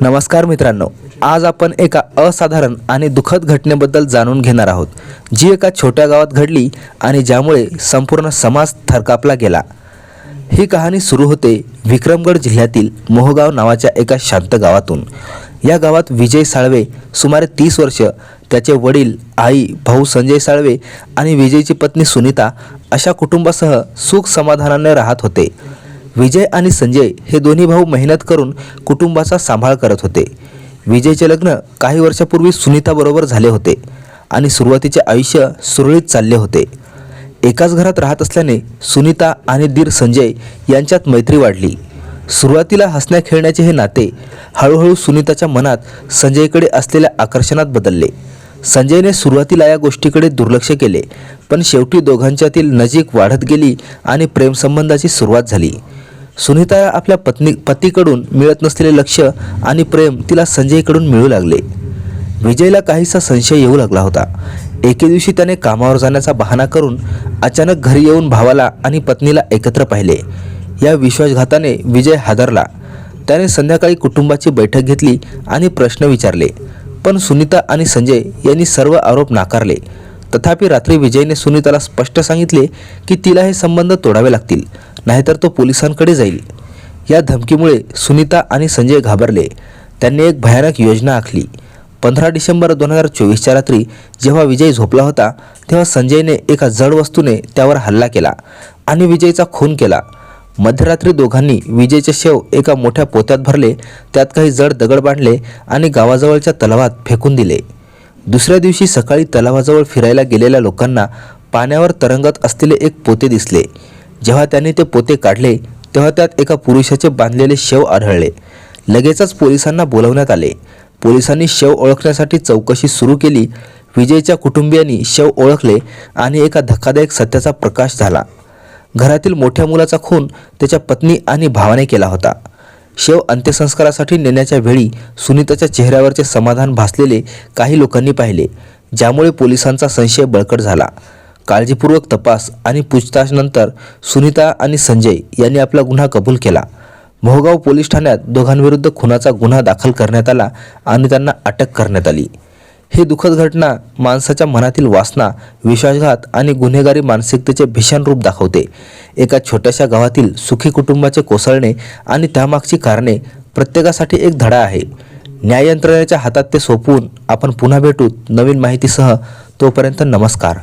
नमस्कार मित्रांनो आज आपण एका असाधारण आणि दुःखद घटनेबद्दल जाणून घेणार आहोत जी एका छोट्या गावात घडली आणि ज्यामुळे संपूर्ण समाज थरकापला गेला. ही कहाणी सुरू होते विक्रमगड जिल्ह्यातील मोहगाव नावाच्या एका शांत गावातून. या गावात विजय साळवे सुमारे तीस वर्ष त्याचे वडील आई भाऊ संजय साळवे आणि विजयची पत्नी सुनीता अशा कुटुंबासह सुख समाधानाने राहत होते. विजय आणि संजय हे दोन्ही भाऊ मेहनत करून कुटुंबाचा सांभाळ करत होते. विजयचे लग्न काही वर्षापूर्वी सुनीताबरोबर झाले होते आणि सुरुवातीचे आयुष्य सुरळीत चालले होते. एकाच घरात राहत असल्याने सुनीता आणि दीर संजय यांच्यात मैत्री वाढली. सुरुवातीला हसण्या खेळण्याचे हे नाते हळूहळू सुनीताच्या मनात संजयकडे असलेल्या आकर्षणात बदलले. संजयने सुरुवातीला या गोष्टीकडे दुर्लक्ष केले पण शेवटी दोघांच्यातील नजीक वाढत गेली आणि प्रेमसंबंधाची सुरुवात झाली. सुनीता आपल्या पत्नी पतीकडून मिळत नसलेले लक्ष आणि प्रेम तिला संजयकडून मिळू लागले. विजयला काहीसा संशय येऊ लागला होता. एके दिवशी त्याने कामावर जाण्याचा बहाणा करून अचानक घरी येऊन भावाला आणि पत्नीला एकत्र पाहिले. या विश्वासघाताने विजय हादरला. त्याने संध्याकाळी कुटुंबाची बैठक घेतली आणि प्रश्न विचारले. पण सुनीता आणि संजय यांनी सर्व आरोप नाकारले. तथापि रात्री विजयने सुनीताला स्पष्ट सांगितले की तिला हे संबंध तोडावे लागतील. नाहीतर तो पोलिसांकडे जाईल. या धमकीमुळे सुनीता आणि संजय घाबरले. त्यांनी एक भयानक योजना आखली. पंधरा डिसेंबर दोन हजार चोवीसच्या रात्री जेव्हा विजय झोपला होता तेव्हा संजयने एका जड वस्तूने त्यावर हल्ला केला आणि विजयचा खून केला. मध्यरात्री दोघांनी विजयचे शेव एका मोठ्या पोत्यात भरले त्यात काही जड दगड बांधले आणि गावाजवळच्या तलावात फेकून दिले. दुसऱ्या दिवशी सकाळी तलावाजवळ फिरायला गेलेल्या लोकांना पाण्यावर तरंगत असलेले एक पोते दिसले. जेव्हा त्यांनी ते पोते काढले तेव्हा त्यात एका पुरुषाचे बांधलेले शेव आढळले. लगेचच पोलिसांना बोलवण्यात आले. पोलिसांनी शव ओळखण्यासाठी चौकशी सुरू केली. विजयच्या कुटुंबियांनी शव ओळखले आणि एका धक्कादायक सत्याचा प्रकाश झाला. घरातील मोठ्या मुलाचा खून त्याच्या पत्नी आणि भावाने केला होता. शेव अंत्यसंस्कारासाठी नेण्याच्या वेळी सुनीताच्या चेहऱ्यावरचे समाधान भासलेले काही लोकांनी पाहिले ज्यामुळे पोलिसांचा संशय बळकट झाला. काळजीपूर्वक तपास आणि पूछताछनंतर सुनीता आणि संजय यांनी आपला गुन्हा कबूल केला. मोहगाव पोलीस ठाण्यात दोघांविरुद्ध खुनाचा गुन्हा दाखल करण्यात आला आणि त्यांना अटक करण्यात आली. ही दुःखद घटना माणसाच्या मनातील वासना विश्वासघात आणि गुन्हेगारी मानसिकतेचे भीषण रूप दाखवते. एका छोट्याशा गावातील सुखी कुटुंबाचे कोसळणे आणि त्यामागची कारणे प्रत्येकासाठी एक धडा आहे. न्याय यंत्रणेच्या हातात ते सोपवून आपण पुन्हा भेटूत नवीन माहितीसह तोपर्यंत नमस्कार.